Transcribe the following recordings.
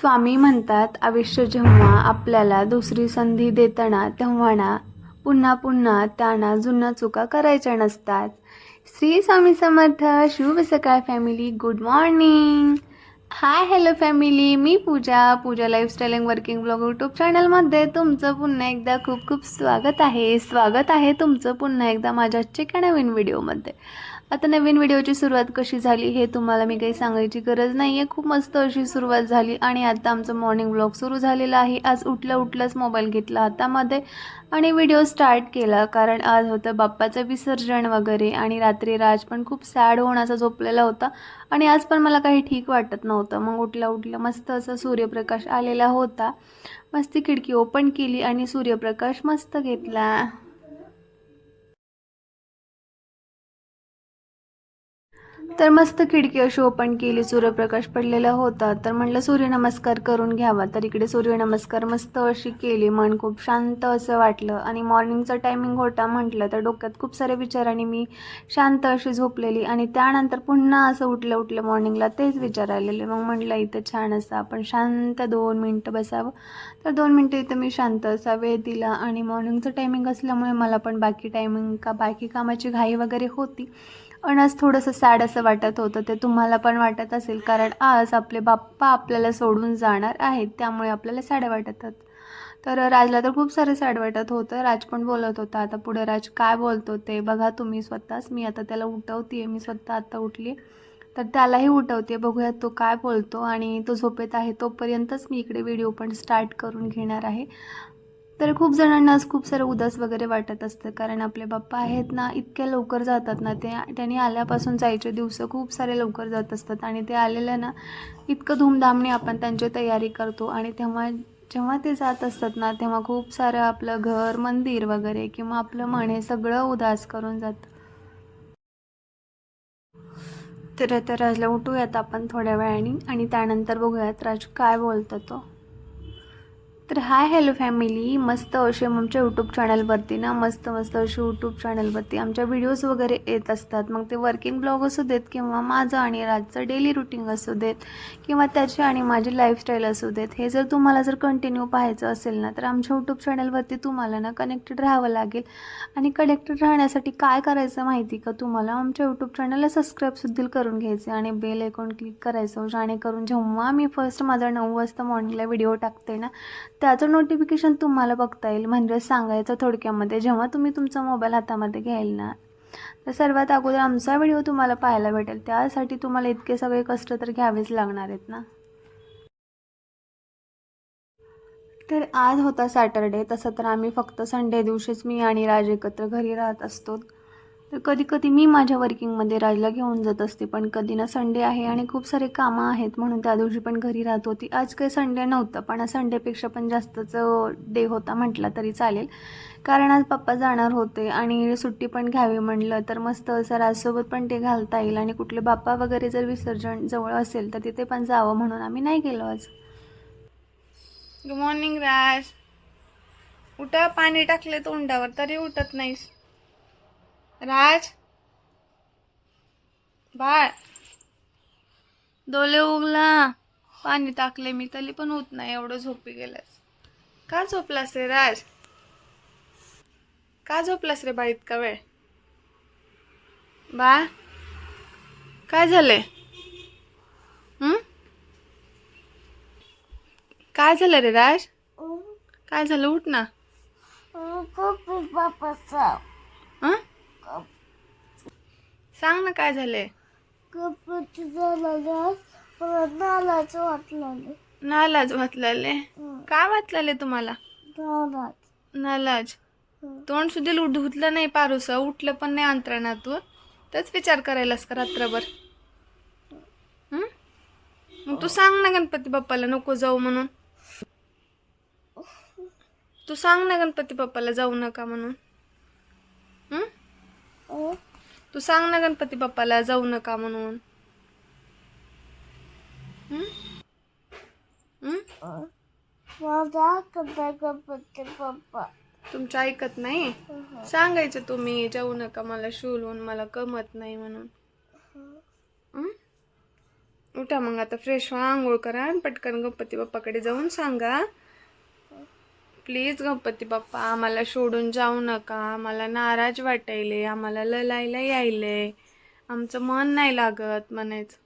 स्वामी म्हणतात आयुष्य जेव्हा आपल्याला दुसरी संधी देताना तेव्हा ना पुन्हा पुन्हा त्यांना जुन्या चुका करायच्या नसतात. श्री स्वामी समर्थ शुभ सकाळ family good morning hi hello family me Pooja Pooja lifestyle and working blog YouTube चॅनलमध्ये तुमचं पुन्हा एकदा खूप खूप स्वागत आहे. स्वागत आहे तुमचं पुन्हा एकदा माझ्या आजच्या एका नवीन व्हिडिओमध्ये आता नवीन व्हिडिओची सुरुवात कशी झाली हे तुम्हाला मी काही सांगायची गरज नाही आहे खूप मस्त अशी सुरुवात झाली आणि आता आमचं मॉर्निंग ब्लॉग सुरू झालेला आहे. आज उठल्या उठल्याच मोबाईल घेतला हातामध्ये आणि व्हिडिओ स्टार्ट केला. कारण आज होतं बाप्पाचं विसर्जन वगैरे आणि रात्री राज पण खूप सॅड होऊन असा झोपलेला होता आणि आज पण मला काही ठीक वाटत नव्हतं. मग उठल्या उठल्या मस्त असं सूर्यप्रकाश आलेला होता. मस्त खिडकी ओपन केली आणि सूर्यप्रकाश मस्त घेतला. तर मस्त खिडकी अशी ओपन केली सूर्यप्रकाश पडलेला होता. तर म्हटलं सूर्यनमस्कार करून घ्यावा. तर इकडे सूर्यनमस्कार मस्त अशी केली मन खूप शांत असं वाटलं. आणि मॉर्निंगचा टायमिंग होता म्हटलं तर डोक्यात खूप सारे विचारांनी मी शांत अशी झोपलेली. आणि त्यानंतर पुन्हा असं उठलं उठलं मॉर्निंगला तेच विचार आलेले मग म्हटलं इथं छान असं आपण शांत दोन मिनटं बसावं. तर दोन मिनटं इथं मी शांत असा वेळ दिला. आणि मॉर्निंगचं टायमिंग असल्यामुळे मला पण बाकी टायमिंग का बाकी कामाची घाई वगैरे होती. आणि आज थोडंसं सॅड असं वाटत होतं ते तुम्हाला पण वाटत असेल. कारण आज आपले बाप्पा आपल्याला सोडून जाणार आहेत त्यामुळे आपल्याला सॅड वाटतात तर राजला तर खूप सारे सॅड वाटत होतं. राज पण बोलत होता आता पुढे राज काय बोलतो ते बघा तुम्ही स्वतःच. मी आता त्याला उठवते मी स्वतः आता उठली. तर त्यालाही उठवते बघूयात तो काय बोलतो. आणि तो झोपेत आहे तोपर्यंतच मी इकडे व्हिडिओ पण स्टार्ट करून घेणार आहे. तर खूप जणांनाच खूप सारं उदास वगैरे वाटत असतं. कारण आपले बाप्पा आहेत ना इतक्या लवकर जातात ना ते त्यांनी आल्यापासून जायचे दिवस खूप सारे लवकर जात असतात. आणि ते आलेलं ना इतकं धूमधामने आपण त्यांची तयारी करतो. आणि तेव्हा जेव्हा ते जात असतात ना तेव्हा खूप सारं आपलं घर मंदिर वगैरे किंवा आपलं मन हे सगळं उदास करून जातं. तर आता राजला उठूयात आपण थोड्या वेळाने आणि त्यानंतर बघूयात राज काय बोलतो तो. तर हाय हॅलो फॅमिली. मस्त असे आमच्या यूट्यूब चॅनलवरती ना मस्त मस्त असे यूट्यूब चॅनलवरती आमच्या व्हिडिओज वगैरे येत असतात. मग ते वर्किंग ब्लॉग असू देत किंवा माझं आणि राजचं डेली रुटीन असू देत किंवा त्याची आणि माझी लाईफस्टाईल असू देत हे जर तुम्हाला जर कंटिन्यू पाहायचं असेल ना तर आमच्या यूट्यूब चॅनलवरती तुम्हाला ना कनेक्टेड राहावं लागेल. आणि कनेक्टेड राहण्यासाठी काय करायचं माहिती का? तुम्हाला आमच्या यूट्यूब चॅनलला सबस्क्राईबसुद्धा करून घ्यायचे आणि बेल ऐकून क्लिक करायचं जेणेकरून जेव्हा मी फर्स्ट माझा नऊ वाजता मॉर्निंगला व्हिडिओ टाकते ना त्याचं नोटिफिकेशन तुम्हाला बघता येईल. म्हणजे सांगायचं थोडक्यामध्ये जेव्हा तुम्ही तुमचा मोबाईल हातामध्ये घ्याल ना तर सर्वात अगोदर आमचा व्हिडिओ तुम्हाला पाहायला भेटेल. त्यासाठी तुम्हाला इतके सगळे कष्ट तर घ्यावेच लागणार आहेत ना? तर आज होता सॅटरडे तसं तर आम्ही फक्त संडे दिवशीच मी आणि राज एकत्र घरी राहत असतो. तर कधी कधी मी माझ्या वर्किंगमध्ये राजला घेऊन जात असते. पण कधी ना संडे आहे आणि खूप सारे कामं आहेत म्हणून त्या दिवशी पण घरी राहत होती. आज काही संडे नव्हतं पण संडेपेक्षा पण जास्तच डे होता म्हटला तरी चालेल. कारण आज पप्पा जाणार होते आणि सुट्टी पण घ्यावी म्हणलं तर मस्त असं राजसोबत पण ते घालता येईल आणि कुठले बाप्पा वगैरे जर विसर्जन जवळ असेल तर तिथे पण जावं म्हणून आम्ही नाही गेलो आज. Good morning Raj. उठा पाणी टाकले तोंडावर तरी उठत नाहीस. राज? बाळ? डोले उगला पाणी टाकले मी तरी पण होत नाही एवढं झोपी गेलास का झोपलास रे राज? का झोपलास रे बाळ इतका वेळ? बा काय झालंय? काय झालं रे राज? काय झालं? उठ ना. हं? सांग ना काय झालंय? नालाज वाचलेले. काय वाचलेले तुम्हाला? नालाज. तोंड सुद्धा धुतलं नाही पारुसा. उठलं पण नाही अंतरणातून. तेच विचार करायलास का रात्रभर? मग तू सांग ना गणपती बाप्पाला नको जाऊ म्हणून. तू सांग ना गणपती बाप्पाला जाऊ नका म्हणून हं? तू सांग ना गणपती बाप्पाला जाऊ नका म्हणून. हं? हं? तुमचं ऐकत नाही? सांगायचं तुम्ही जाऊ नका मला शिवलून मला कमत नाही म्हणून. हं? उठा मग आता फ्रेश व्हा आंघोळ करा आणि पटकन गणपती बाप्पाकडे जाऊन सांगा. प्लीज गणपती बाप्पा आम्हाला सोडून जाऊ नका. आम्हाला नाराज वाटायले आम्हाला ललायला यायले. आमचं मन नाही लागत म्हणायचं.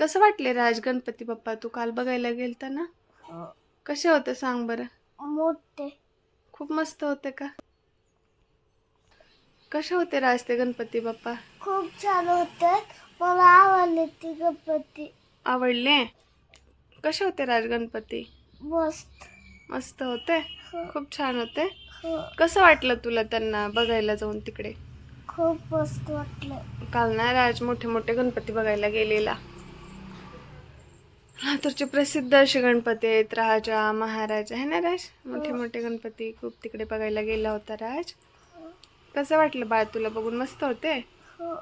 कसं वाटले राज गणपती बाप्पा? तू काल बघायला गेलता ना? कसे होते सांग बरं? मोठे. खूप मस्त होते का? कसे होते राज ते गणपती बाप्पा? खूप छान होते. मला आवडले ती गणपती. आवडले? कसे होते राज गणपती? मस्त. मस्त होते. खूप छान होते. हो, कसं वाटलं तुला त्यांना बघायला जाऊन तिकडे? खूप मस्त वाटलं. काल ना राज मोठे मोठे गणपती बघायला गेलेला. लातूरचे प्रसिद्ध असे गणपती आहेत राजा महाराजा आहे ना राज? मोठे मोठे गणपती खूप तिकडे बघायला गेला होता राज. कसं वाटलं बाळ तुला बघून? मस्त होते? हो.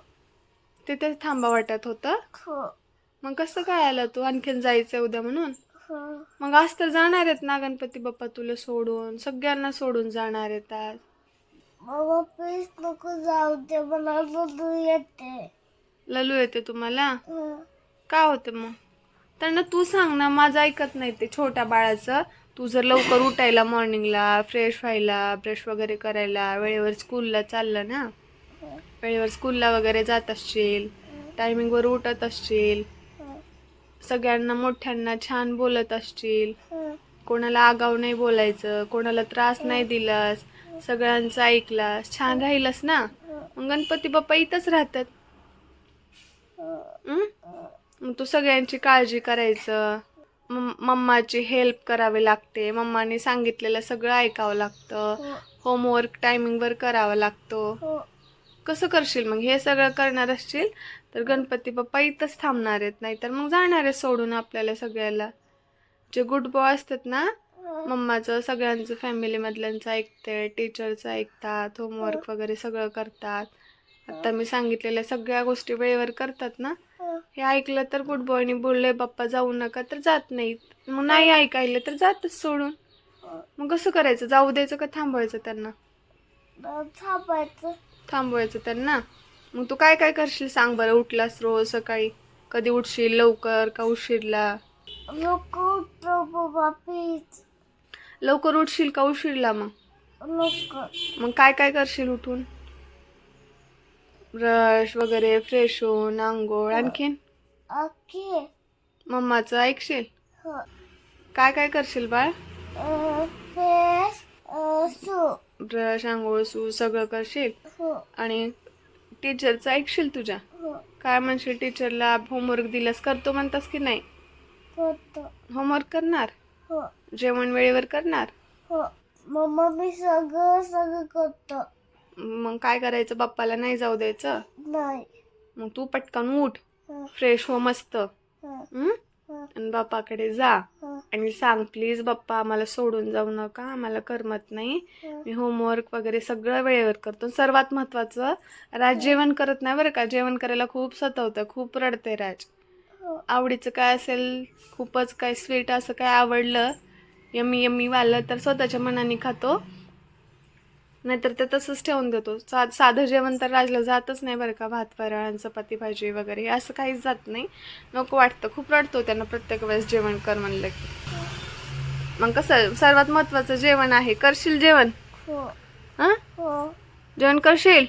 तिथेच थांबा वाटत होतं? हो. मग कसं काय आलं तू? आणखीन जायचं उद्या म्हणून? हो मग आज तर जाणार आहेत ना गणपती बाप्पा तुला सोडून. सगळ्यांना सोडून जाणार आहेत आज. बाबा प्लीज नको जाऊ दे मला रडू येते. ललू येते तुम्हाला? हं, का होतं मग? त्यांना तू सांग ना माझं ऐकत नाही ते छोट्या बाळाचं. तू जर लवकर उठायला मॉर्निंगला फ्रेश व्हायला ब्रश वगैरे करायला वेळेवर स्कूलला चाललं ना? वेळेवर स्कूलला वगैरे जात असशील टायमिंगवर उठत असशील सगळ्यांना मोठ्यांना छान बोलत असशील. कोणाला आगाव नाही बोलायचं कोणाला त्रास नाही दिलास सगळ्यांचं ऐकलास छान राहिलास ना? मग गणपती बाप्पा इथंच राहतात? मग तू सगळ्यांची काळजी करायचं. मम- मम्माची हेल्प करावी लागते. मम्माने सांगितलेलं सगळं ऐकावं लागतं. होमवर्क टायमिंगवर करावा लागतो. हो, कसं करशील? मग हे सगळं करणार असशील तर गणपती बाप्पा इथंच थांबणार आहेत. नाहीतर मग जाणार आहे सोडून आपल्याला सगळ्याला. जे गुड बॉय असतात ना मम्माचं सगळ्यांचं फॅमिलीमधल्यांचं ऐकते टीचरचं ऐकतात होमवर्क वगैरे सगळं करतात. आता मी सांगितलेल्या सगळ्या गोष्टी वेळेवर करतात ना हे ऐकलं तर गुड बॉयनी बोलले बाप्पा जाऊ नका तर जात नाहीत. मग नाही ऐकायलं तर जातच सोडून. मग कसं करायचं? जाऊ द्यायचं का थांबवायचं त्यांना? थांबायचं. थांबवायचं त्यांना. मग तू काय काय करशील सांग बरं उठलास रोज सकाळी? कधी उठशील लवकर का उशीरला? नको उठतो बाबा प्लीज लवकर उठशील का उशीरला मग? नको मग काय काय करशील उठून? ब्रश वगैरे फ्रेश होऊन आंघोळ आणखीन? ओके मम्माचं ऐकशील? हो. काय काय करशील बाळ? ब्रश आंघोळ सू सगळं करशील? आणि टीचरचं ऐकशील तुझ्या? हो. काय म्हणशील टीचरला होमवर्क दिलास करतो म्हणतास की नाही? होमवर्क करणार? हो. जेवण वेळेवर करणार? हो. मम्मा मी सगळं सगळं करतो. मग काय करायचं? बाप्पाला नाही जाऊ द्यायचं? नाही. मग तू पटकन उठ. हं, फ्रेश हो मस्त हं, हं? हं, आणि बाप्पाकडे जा आणि सांग प्लीज बाप्पा आम्हाला सोडून जाऊ नका आम्हाला करमत नाही. मी होमवर्क वगैरे सगळं वेळेवर करतो. सर्वात महत्त्वाचं राज जेवण करत नाही बरं का? जेवण करायला खूप सतवतं खूप रडते राज. हो. आवडीचं काय असेल खूपच काय स्वीट असं काय आवडलं यम्मी यम्मी वालं तर स्वतःच्या मनाने खातो. नाहीतर ते तसंच ठेवून देतो. सा साधं जेवण तर राजला जातच नाही बरं का भात वरण चपाती भाजी वगैरे असं काहीच जात नाही. नको वाटतं. खूप रडतो त्यांना प्रत्येक वेळेस जेवण कर म्हणलं की. मग कसं सर्वात महत्त्वाचं जेवण आहे. करशील जेवण? हो. हां? हो. जेवण करशील?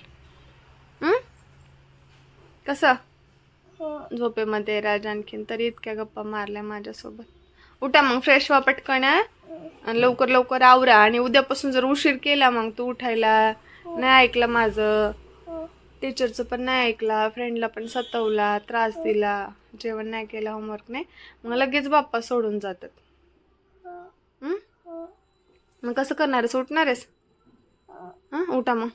कसं? हो. झोपेमध्ये राज आणखीन तरी इतक्या गप्पा मारल्या माझ्यासोबत. उठा मग फ्रेश व्हा पटकन हा? आणि लवकर लवकर आवरा. आणि उद्यापासून जर उशीर केला मग तू उठायला नाही ऐकलं माझं. टीचरचं पण नाही ऐकला फ्रेंडला पण सतवला त्रास दिला. जेवण नाही केलं होमवर्क नाही. मग लगेच बाप्पा सोडून जातात. मग कसं करणार आहेस उठणार आहेस हां? उठा मग.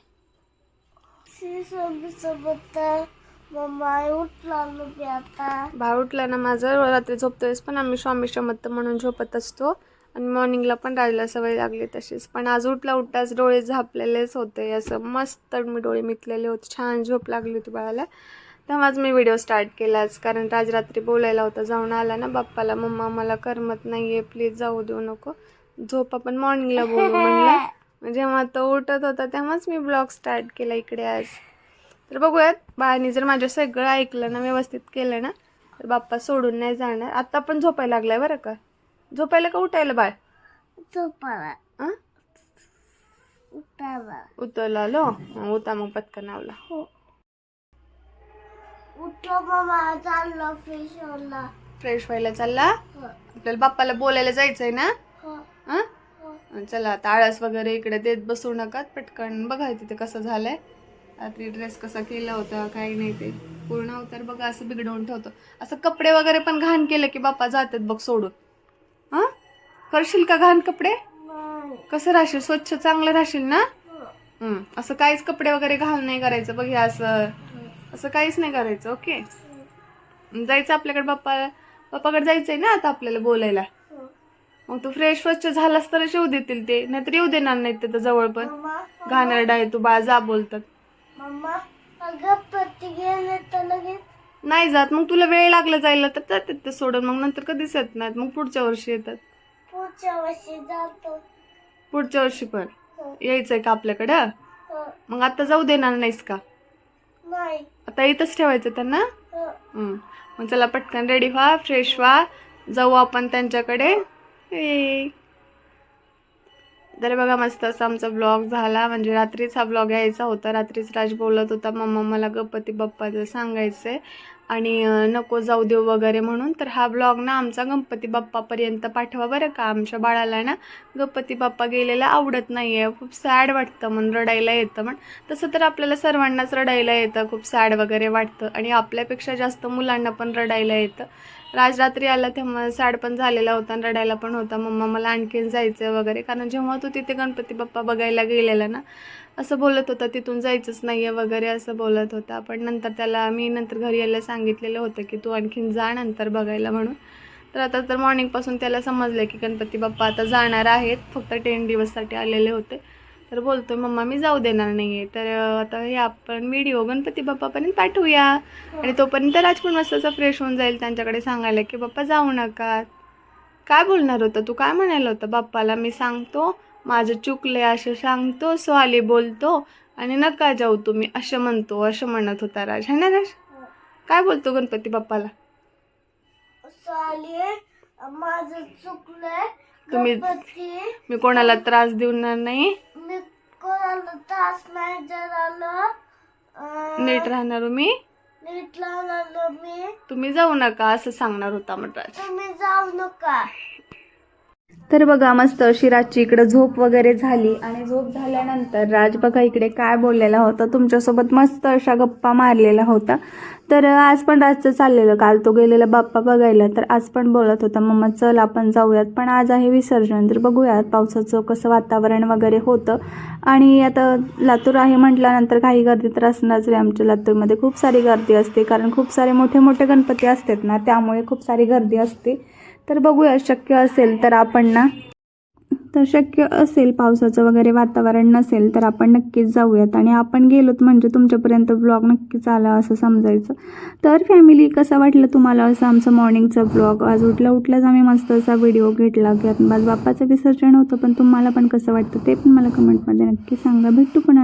मम्मा उठला भाव ना माझं. रात्री झोपतोयस पण आम्ही स्वामी समर्थ म्हणून झोपत असतो. आणि मॉर्निंगला पण राहायला सवय लागली तशीच. पण आज उठला उठताच डोळे झापलेलेच होते. असं मस्त मी डोळे मिटलेले होते. छान झोप लागली होती बाळाला. तेव्हाच मी व्हिडिओ स्टार्ट केलाच कारण राज रात्री बोलायला होता. जाऊन आला ना बाप्पाला. मम्मा मला करमत नाही आहे प्लीज जाऊ देऊ नको. झोप आपण मॉर्निंगला बोलू म्हणलं. जेव्हा तो उठत होता तेव्हाच मी ब्लॉग स्टार्ट केला इकडे आज. तर बघूयात. बाळाने जर माझं सगळं ऐकलं ना व्यवस्थित केलं ना तर बाप्पा सोडून नाही जाणार. आता पण झोपायला लागलाय बरं का? झोपायला का उठायला बाळ? झोपायला. हं? उठायला. उतरला हं, उता मग पटकन नावला. हो. उठलो मामा चाललो फिशला फ्रेश व्हायला चालला? हो. आपल्याला बाप्पाला बोलायला जायचंय ना? हो. हं? हो चला आता आळस वगैरे इकडे देत बसू नका. पटकन बघा तिथे कसं झालंय. रात्री ड्रेस कसा केला होता काही नाही ते. पूर्ण अवतार बघा असं बिघडवून ठेवतो. असं कपडे वगैरे पण घाण केलं की बाप्पा जातात बघ सोडून. हा? करशील का घाण कपडे? कसं राहशील? स्वच्छ चांगलं राहशील ना? हो. हं. असं काहीच कपडे वगैरे घाल नाही करायचं बघ हे असं. असं काहीच नाही करायचं ओके? जायचं आपल्याकडे बाप्पा बाप्पाकडे जायचंय ना आता आपल्याला बोलायला? हो. मग तू फ्रेश स्वच्छ झालास तर येऊ देतील ते. नाहीतर येऊ देणार नाहीत ते तर जवळ पण. घाणेरडा आहे तू बाळा जा बोलतात नाही जात. मग तुला वेळ लागला जायला तर जातात ते सोडून. मग नंतर कधीच येत नाहीत. मग पुढच्या वर्षी येतात. पुढच्या वर्षी जातो. पुढच्या वर्षी पण. हो. यायचंय का आपल्याकडं? हो. मग आता जाऊ देणार नाहीस का? नाही. आता इथंच ठेवायचं त्यांना? हो. मग चला पटकन रेडी व्हा फ्रेश व्हा. जाऊ आपण त्यांच्याकडे. ए. तर बघा मस्त असा आमचा ब्लॉग झाला. म्हणजे रात्रीच हा ब्लॉग यायचा होता. रात्रीच राज बोलत होता मम्मा मला गणपती बाप्पाचं सांगायचं आहे आणि नको जाऊ देऊ वगैरे म्हणून तर हा ब्लॉग ना आमचा गणपती बाप्पापर्यंत पाठवा बरं का. आमच्या बाळाला ना गणपती बाप्पा गेलेला आवडत नाही आहे खूप सॅड वाटतं म्हणून रडायला येतं म्हण. तसं तर आपल्याला सर्वांनाच रडायला येतं. खूप सॅड वगैरे वाटतं. आणि आपल्यापेक्षा जास्त मुलांना पण रडायला येतं. राज रात्री आला तेव्हा सॅड पण झालेला होता आणि रडायला पण होता. मम्मा मला आणखीन जायचं वगैरे. कारण जेव्हा तू तिथे गणपती बाप्पा बघायला गेलेला ना असं बोलत होता तिथून जायचंच नाही आहे वगैरे असं बोलत होता. पण नंतर त्याला मी नंतर घरी यायला सांगितलेलं होतं की तू आणखीन जा नंतर बघायला म्हणून. तर आता तर मॉर्निंगपासून त्याला समजलं की गणपती बाप्पा आता जाणार आहेत. फक्त टेन दिवससाठी आलेले होते. तर बोलतो मम्मा मी जाऊ देणार नाही आहे तर आता हे आपण व्हिडिओ गणपती बाप्पापर्यंत पाठवूया. आणि तोपर्यंत राज पण मस्त फ्रेश होऊन जाईल त्यांच्याकडे सांगायला की बाप्पा जाऊ नका. काय बोलणार होतं तू? काय म्हणायला होतं बाप्पाला? मी सांगतो माझं चुकले असं सांगतो स्वाली बोलतो आणि नका जाऊ तुम्ही असं म्हणतो असं म्हणत होता राज. है ना राज? काय बोलतो गणपती बाप्पाला? माझं चुकलंय. तुम्ही- मी कोणाला त्रास देणार नाही. मी कोणाला त्रास नाही नीट राहणार हो मी? नीट लावलं मी. तुम्ही जाऊ नका असं सांगणार होता राज. तुम्ही जाऊ नका. तर बघा मस्त अशी रातची इकडं झोप वगैरे झाली. आणि झोप झाल्यानंतर राज बघा इकडे काय बोललेला होता. तुमच्यासोबत मस्त अशा गप्पा मारलेला होता. तर आज पण राजचं चाललेलं. काल तो गेलेला बाप्पा बघायला. तर आज पण बोलत होता मम्मा चल आपण जाऊयात. पण आज आहे विसर्जन. तर बघूयात पावसाचं कसं वातावरण वगैरे होतं. आणि आता लातूर आहे म्हटल्यानंतर काही गर्दी तर असणारच रे आमच्या लातूरमध्ये. खूप सारी गर्दी असते. कारण खूप सारे मोठे मोठे गणपती असतात ना त्यामुळे खूप सारी गर्दी असते. तर बघूया शक्य असेल तर आपण ना तर शक्य असेल पावसाचं वगैरे वातावरण नसेल तर आपण नक्कीच जाऊयात. आणि आपण गेलोत म्हणजे तुमच्यापर्यंत ब्लॉग नक्कीच आला असं समजायचं. तर फॅमिली कसं वाटलं तुम्हाला असं आमचं मॉर्निंगचा ब्लॉग आज उठल्या उठल्याच आम्ही मस्त असा व्हिडिओ घेतला. की आज बाप्पाचं विसर्जन होतं पण तुम्हाला पण कसं वाटतं ते पण मला कमेंटमध्ये नक्की सांगा. भेटू पुन्हा